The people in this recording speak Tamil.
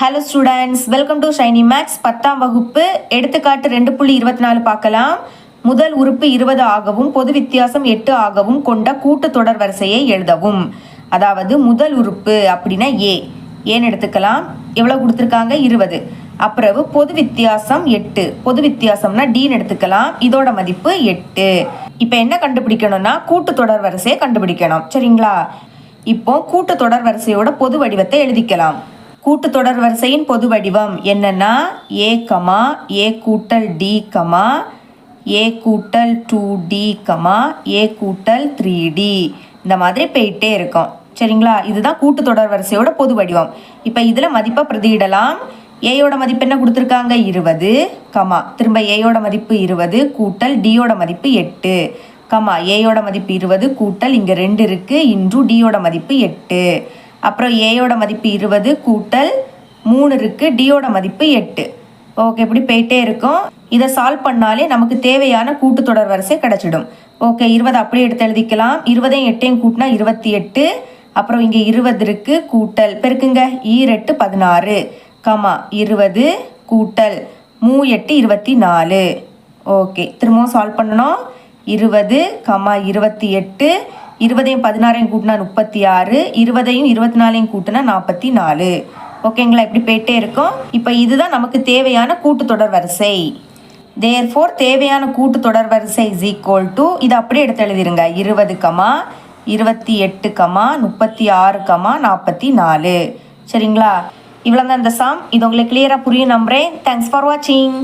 Hello students welcome to shiny max பத்தாம் வகுப்பு எடுத்துக்காட்டு ரெண்டு புள்ளி இருபத்தி நாலு பார்க்கலாம். முதல் உறுப்பு இருபது ஆகவும் பொது வித்தியாசம் எட்டு ஆகவும் கொண்ட கூட்டு தொடர் வரிசையை எழுதவும். அதாவது முதல் உறுப்பு அப்படின்னா ஏ ஏன்னு எடுத்துக்கலாம். எவ்வளோ கொடுத்துருக்காங்க? இருபது. அப்புறவு பொது வித்தியாசம் எட்டு. பொது வித்தியாசம்னா டீன்னு எடுத்துக்கலாம். இதோட மதிப்பு எட்டு. இப்போ என்ன கண்டுபிடிக்கணும்னா கூட்டு தொடர் வரிசையை கண்டுபிடிக்கணும். சரிங்களா? இப்போ கூட்டு தொடர் வரிசையோட பொது வடிவத்தை எழுதிக்கலாம். கூட்டு தொடர் வரிசையின் பொது வடிவம் என்னென்னா ஏ கமா ஏ கூட்டல் டி கமா ஏ கூட்டல் டூ டி கமா ஏ கூட்டல் த்ரீ டி இந்த மாதிரி போயிட்டே இருக்கும். சரிங்களா? இதுதான் கூட்டு தொடர் வரிசையோட பொது வடிவம். இப்போ இதில் மதிப்பை பிரதியிடலாம். ஏயோட மதிப்பு என்ன கொடுத்துருக்காங்க? இருபது. கமா திரும்ப ஏயோட மதிப்பு இருபது கூட்டல் டியோட மதிப்பு எட்டு. கமா ஏயோட மதிப்பு இருபது கூட்டல் இங்கே ரெண்டு இருக்குது இன்றும் டியோட மதிப்பு எட்டு. அப்புறம் ஏயோட மதிப்பு இருபது கூட்டல் மூணு இருக்குது டியோட மதிப்பு எட்டு. ஓகே இப்படி போயிட்டே இருக்கும். இதை சால்வ் பண்ணாலே நமக்கு தேவையான கூட்டுத்தொடர் வரிசை கிடச்சிடும். ஓகே இருபது அப்படியே எடுத்து எழுதிக்கலாம். இருபதையும் எட்டையும் கூட்டினா இருபத்தி எட்டு. அப்புறம் இங்கே இருபது இருக்கு கூட்டல் பெருக்குங்க e ஈரெட்டு பதினாறு. கமா இருபது கூட்டல் மூ எட்டு இருபத்தி நாலு. ஓகே திரும்பவும் சால்வ் பண்ணணும். இருபது கமா இருபத்தி எட்டு. இருபதையும் பதினாறையும் கூட்டினா முப்பத்தி ஆறு இருபதையும் இருபத்தி நாலையும் கூட்டினா நாற்பத்தி நாலு ஓகேங்களா? இப்படி போயிட்டே இருக்கும். இப்போ இதுதான் நமக்கு தேவையான கூட்டுத்தொடர் வரிசை. தேர்ஃபோர் தேவையான கூட்டுத்தொடர் வரிசை இஸ் ஈக்குவல் டு இது அப்படியே எடுத்து எழுதிருங்க. இருபது கமா இருபத்தி எட்டு கமா முப்பத்தி ஆறு கமா நாற்பத்தி நாலு சரிங்களா? இவ்வளோ தான் இந்த சாம் இது உங்களுக்கு கிளியராக புரியும் நம்புறேன். தேங்க்ஸ் ஃபார் வாட்சிங்